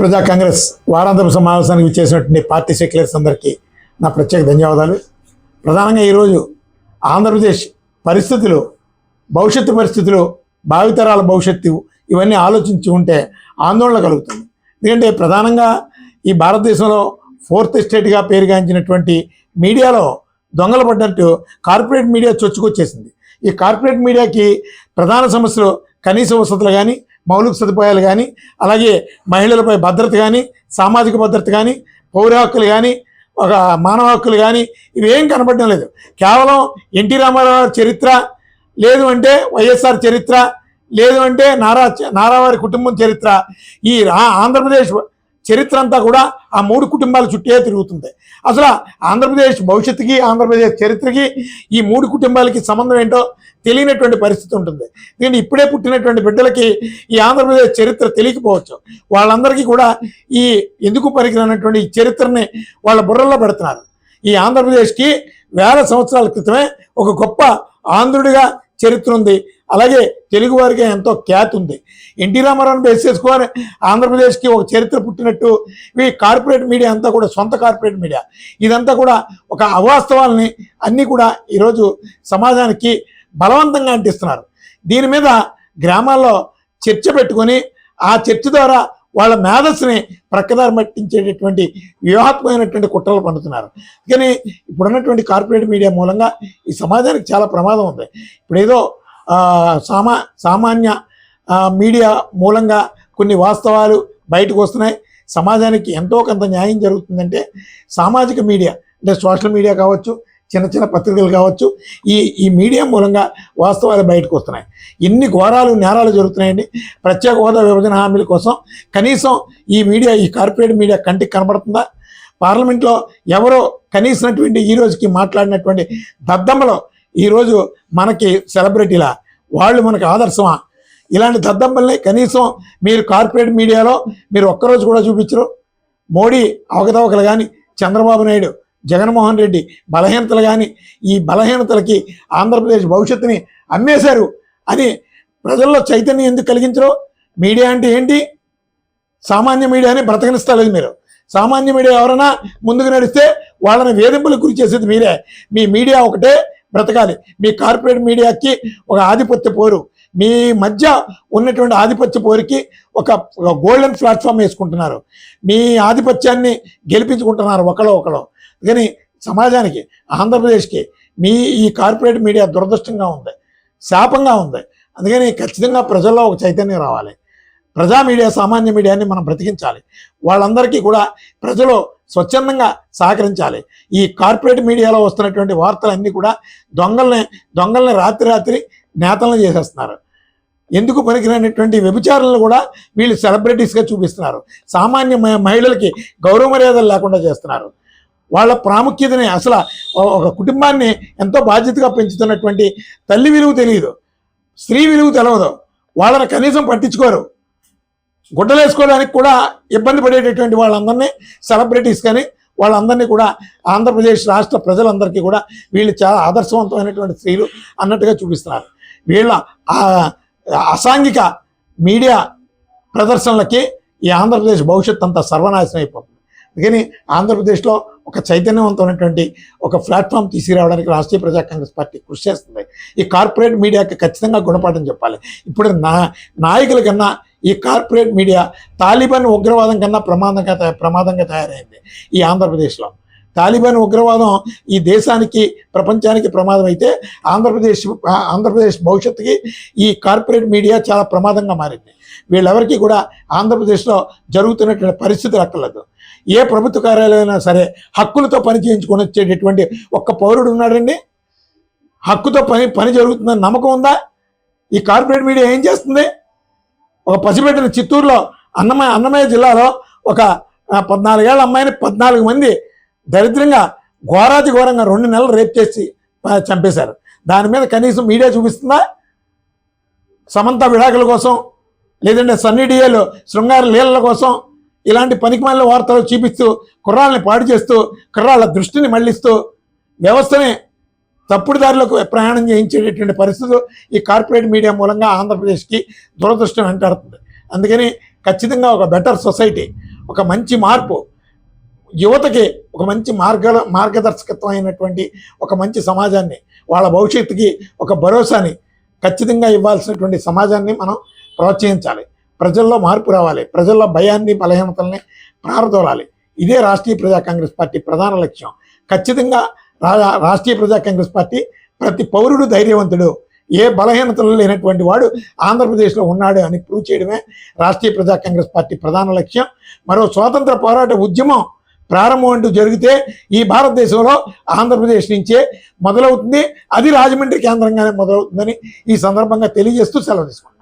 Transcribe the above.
ప్రజా కాంగ్రెస్ వారాంతరం సమావేశానికి చేసినటువంటి పార్టీ సెక్యులర్స్ అందరికీ నా ప్రత్యేక ధన్యవాదాలు. ప్రధానంగా ఈరోజు ఆంధ్రప్రదేశ్ పరిస్థితులు భవిష్యత్తు పరిస్థితులు భావితరాల భవిష్యత్తు ఇవన్నీ ఆలోచించి ఉంటే ఆందోళన కలుగుతుంది. ఎందుకంటే ప్రధానంగా ఈ భారతదేశంలో ఫోర్త్ ఎస్టేట్గా పేరుగాంచినటువంటి మీడియాలో దొంగలు పడ్డట్టు కార్పొరేట్ మీడియా చొచ్చుకొచ్చేసింది. ఈ కార్పొరేట్ మీడియాకి ప్రధాన సమస్యలు కనీస వసతులు కానీ మౌలిక సదుపాయాలు కానీ అలాగే మహిళలపై భద్రత కానీ సామాజిక భద్రత కానీ పౌర హక్కులు కానీ ఒక మానవ హక్కులు కానీ ఇవేం కనపడడం లేదు. కేవలం ఎన్టీ రామారావు చరిత్ర లేదు అంటే వైఎస్ఆర్ చరిత్ర లేదు అంటే నారా నారావారి కుటుంబం చరిత్ర. ఈ ఆంధ్రప్రదేశ్ చరిత్ర అంతా కూడా ఆ మూడు కుటుంబాల చుట్టే తిరుగుతుంది. అసలు ఆంధ్రప్రదేశ్ భవిష్యత్తుకి ఆంధ్రప్రదేశ్ చరిత్రకి ఈ మూడు కుటుంబాలకి సంబంధం ఏంటో తెలియనటువంటి పరిస్థితి ఉంటుంది. నేను ఇప్పుడే పుట్టినటువంటి బిడ్డలకి ఈ ఆంధ్రప్రదేశ్ చరిత్ర తెలియకపోవచ్చు. వాళ్ళందరికీ కూడా ఈ ఎందుకు పరికరమైనటువంటి ఈ చరిత్రని వాళ్ళ బుర్రల్లో పెడుతున్నారు. ఈ ఆంధ్రప్రదేశ్కి వేల సంవత్సరాల క్రితమే ఒక గొప్ప ఆంధ్రుడిగా చరిత్ర ఉంది. అలాగే తెలుగు వారికి ఎంతో ఖ్యాతి ఉంది. ఎన్టీ రామారావుని బేస్ చేసుకొని ఆంధ్రప్రదేశ్కి ఒక చరిత్ర పుట్టినట్టు ఈ కార్పొరేట్ మీడియా అంతా కూడా సొంత కార్పొరేట్ మీడియా. ఇదంతా కూడా ఒక అవాస్తవాలని అన్నీ కూడా ఈరోజు సమాజానికి బలవంతంగా అంటిస్తున్నారు. దీని మీద గ్రామాల్లో చర్చ పెట్టుకొని ఆ చర్చ ద్వారా వాళ్ళ మేధస్సుని ప్రక్కదారి పట్టించేటటువంటి వ్యూహాత్మకమైనటువంటి కుట్రలు పండుతున్నారు కానీ ఇప్పుడున్నటువంటి కార్పొరేట్ మీడియా మూలంగా ఈ సమాజానికి చాలా ప్రమాదం ఉంది. ఇప్పుడేదో సామా సామాన్య మీడియా మూలంగా కొన్ని వాస్తవాలు బయటకు వస్తున్నాయి. సమాజానికి ఎంతో కొంత న్యాయం జరుగుతుందంటే సామాజిక మీడియా అంటే సోషల్ మీడియా కావచ్చు చిన్న చిన్న పత్రికలు కావచ్చు ఈ ఈ మీడియా మూలంగా వాస్తవాలు బయటకు వస్తున్నాయి. ఎన్ని ఘోరాలు నేరాలు జరుగుతున్నాయండి. ప్రత్యేక హోదా విభజన హామీల కోసం కనీసం ఈ మీడియా ఈ కార్పొరేట్ మీడియా కంటికి కనబడుతుందా? పార్లమెంట్లో ఎవరో కనీసినటువంటి ఈ రోజుకి మాట్లాడినటువంటి దద్దమ్మలో ఈరోజు మనకి సెలబ్రిటీలా వాళ్ళు మనకి ఆదర్శమా? ఇలాంటి దద్దమ్మల్ని కనీసం మీరు కార్పొరేట్ మీడియాలో మీరు ఒక్కరోజు కూడా చూపించరు. మోడీ అవకతవకలు కానీ చంద్రబాబు నాయుడు జగన్మోహన్ రెడ్డి బలహీనతలు కానీ ఈ బలహీనతలకి ఆంధ్రప్రదేశ్ భవిష్యత్తుని అమ్మేశారు అని ప్రజల్లో చైతన్యం ఎందుకు కలిగించరు? మీడియా అంటే ఏంటి? సామాన్య మీడియాని బ్రతకనిస్తలేదు మీరు. సామాన్య మీడియా ఎవరైనా ముందుకు నడిస్తే వాళ్ళని వేధింపులకు గురి చేసేది మీరే. మీ మీడియా ఒకటే బ్రతకాలి. మీ కార్పొరేట్ మీడియాకి ఒక ఆధిపత్య పోరు. మీ మధ్య ఉన్నటువంటి ఆధిపత్య పోరుకి ఒక గోల్డెన్ ప్లాట్ఫామ్ వేసుకుంటున్నారు. మీ ఆధిపత్యాన్ని గెలిపించుకుంటున్నారు ఒకలో ఒకలో కానీ సమాజానికి ఆంధ్రప్రదేశ్కి మీ ఈ కార్పొరేట్ మీడియా దురదృష్టంగా ఉంది. శాపంగా ఉంది. అందుకని ఖచ్చితంగా ప్రజల్లో ఒక చైతన్యం రావాలి. ప్రజా మీడియా సామాన్య మీడియాని మనం బ్రతికించాలి. వాళ్ళందరికీ కూడా ప్రజలు స్వచ్ఛందంగా సహకరించాలి. ఈ కార్పొరేట్ మీడియాలో వస్తున్నటువంటి వార్తలన్నీ కూడా దొంగల్ని దొంగల్ని రాత్రి రాత్రి నేతలను చేసేస్తున్నారు. ఎందుకు పనికిరానటువంటి వ్యభిచారులను కూడా వీళ్ళు సెలబ్రిటీస్గా చూపిస్తున్నారు. సామాన్య మ- మహిళలకి గౌరవ మర్యాదలు లేకుండా చేస్తున్నారు. వాళ్ళ ప్రాముఖ్యతని అసలు ఒక కుటుంబాన్ని ఎంతో బాధ్యతగా పెంచుతున్నటువంటి తల్లి విలువ తెలియదు. స్త్రీ విలువ తెలవదు. వాళ్ళని కనీసం పట్టించుకోరు. గుడ్డలేసుకోవడానికి కూడా ఇబ్బంది పడేటటువంటి వాళ్ళందరినీ సెలబ్రిటీస్ కానీ వాళ్ళందరినీ కూడా ఆంధ్రప్రదేశ్ రాష్ట్ర ప్రజలందరికీ కూడా వీళ్ళు చాలా ఆదర్శవంతమైనటువంటి స్త్రీలు అన్నట్టుగా చూపిస్తున్నారు. వీళ్ళ అసాంఘిక మీడియా ప్రదర్శనలకి ఈ ఆంధ్రప్రదేశ్ భవిష్యత్ అంతా సర్వనాశనం అయిపోతుంది. అందుకని ఆంధ్రప్రదేశ్లో ఒక చైతన్యవంతమైనటువంటి ఒక ప్లాట్ఫామ్ తీసుకురావడానికి రాష్ట్రీయ ప్రజా కాంగ్రెస్ పార్టీ కృషి చేస్తుంది. ఈ కార్పొరేట్ మీడియాకి ఖచ్చితంగా గుణపాఠం చెప్పాలి. ఇప్పుడు నా నాయకుల కన్నా ఈ కార్పొరేట్ మీడియా తాలిబాన్ ఉగ్రవాదం కన్నా ప్రమాదంగా ప్రమాదంగా తయారైంది ఈ ఆంధ్రప్రదేశ్లో. తాలిబాన్ ఉగ్రవాదం ఈ దేశానికి ప్రపంచానికి ప్రమాదం అయితే ఆంధ్రప్రదేశ్ ఆంధ్రప్రదేశ్ భవిష్యత్తుకి ఈ కార్పొరేట్ మీడియా చాలా ప్రమాదంగా మారింది. వీళ్ళెవరికి కూడా ఆంధ్రప్రదేశ్లో జరుగుతున్నటువంటి పరిస్థితులు అక్కర్లేదు. ఏ ప్రభుత్వ కార్యాలయమైనా సరే హక్కులతో పని చేయించుకొని వచ్చేటటువంటి ఒక్క పౌరుడు ఉన్నాడండి? హక్కుతో పని పని జరుగుతుందని నమ్మకం ఉందా? ఈ కార్పొరేట్ మీడియా ఏం చేస్తుంది? ఒక పసిబిడ్డని చిత్తూరులో అన్నమయ్య అన్నమయ్య జిల్లాలో ఒక పద్నాలుగేళ్ళ అమ్మాయిని పద్నాలుగు మంది దరిద్రంగా ఘోరాతి ఘోరంగా రెండు నెలలు రేప్ చేసి చంపేశారు. దాని మీద కనీసం మీడియా చూపిస్తుందా? సమంత విడాకుల కోసం లేదంటే సన్నీ డిఏలు శృంగార లీలల కోసం ఇలాంటి పనికిమాలిన వార్తలు చూపిస్తూ కుర్రాళ్ళని పాడు చేస్తూ కుర్రాళ్ళ దృష్టిని మళ్ళిస్తూ వ్యవస్థని తప్పుడు దారిలోకి ప్రయాణం చేయించేటటువంటి పరిస్థితులు ఈ కార్పొరేట్ మీడియా మూలంగా ఆంధ్రప్రదేశ్కి దురదృష్టం వెంటాడుతుంది అందుకని ఖచ్చితంగా ఒక బెటర్ సొసైటీ ఒక మంచి మార్పు యువతకి ఒక మంచి మార్గ మార్గదర్శకత్వం అయినటువంటి ఒక మంచి సమాజాన్ని వాళ్ళ భవిష్యత్తుకి ఒక భరోసాని ఖచ్చితంగా ఇవ్వాల్సినటువంటి సమాజాన్ని మనం ప్రోత్సహించాలి. ప్రజల్లో మార్పు రావాలి ప్రజల్లో భయాన్ని బలహీనతల్ని ప్రారదోలాలి. ఇదే రాష్ట్రీయ ప్రజా కాంగ్రెస్ పార్టీ ప్రధాన లక్ష్యం. ఖచ్చితంగా రాష్ట్రీయ ప్రజా కాంగ్రెస్ పార్టీ ప్రతి పౌరుడు ధైర్యవంతుడు. ఏ బలహీనతలు లేనటువంటి వాడు ఆంధ్రప్రదేశ్లో ఉన్నాడు అని ప్రూవ్ చేయడమే రాష్ట్రీయ ప్రజా కాంగ్రెస్ పార్టీ ప్రధాన లక్ష్యం. మరో స్వాతంత్ర పోరాట ఉద్యమం ప్రారంభం అంటూ జరిగితే ఈ భారతదేశంలో ఆంధ్రప్రదేశ్ నుంచే మొదలవుతుంది. అది రాజమండ్రి కేంద్రంగానే మొదలవుతుందని ఈ సందర్భంగా తెలియజేస్తూ సెలవు తీసుకుంటాం